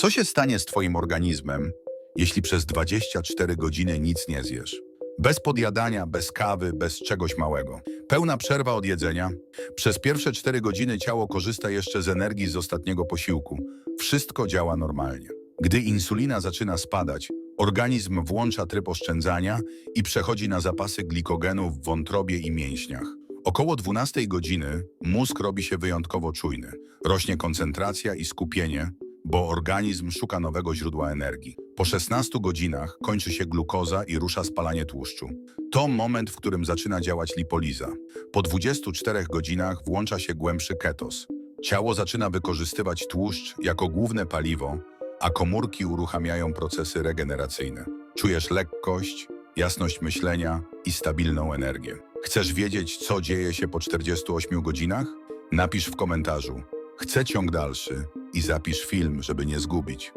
Co się stanie z Twoim organizmem, jeśli przez 24 godziny nic nie zjesz? Bez podjadania, bez kawy, bez czegoś małego. Pełna przerwa od jedzenia. Przez pierwsze 4 godziny ciało korzysta jeszcze z energii z ostatniego posiłku. Wszystko działa normalnie. Gdy insulina zaczyna spadać, organizm włącza tryb oszczędzania i przechodzi na zapasy glikogenu w wątrobie i mięśniach. Około 12 godziny mózg robi się wyjątkowo czujny. Rośnie koncentracja i skupienie, bo organizm szuka nowego źródła energii. Po 16 godzinach kończy się glukoza i rusza spalanie tłuszczu. To moment, w którym zaczyna działać lipoliza. Po 24 godzinach włącza się głębszy ketos. Ciało zaczyna wykorzystywać tłuszcz jako główne paliwo, a komórki uruchamiają procesy regeneracyjne. Czujesz lekkość, jasność myślenia i stabilną energię. Chcesz wiedzieć, co dzieje się po 48 godzinach? Napisz w komentarzu. Chcę ciąg dalszy i zapisz film, żeby nie zgubić.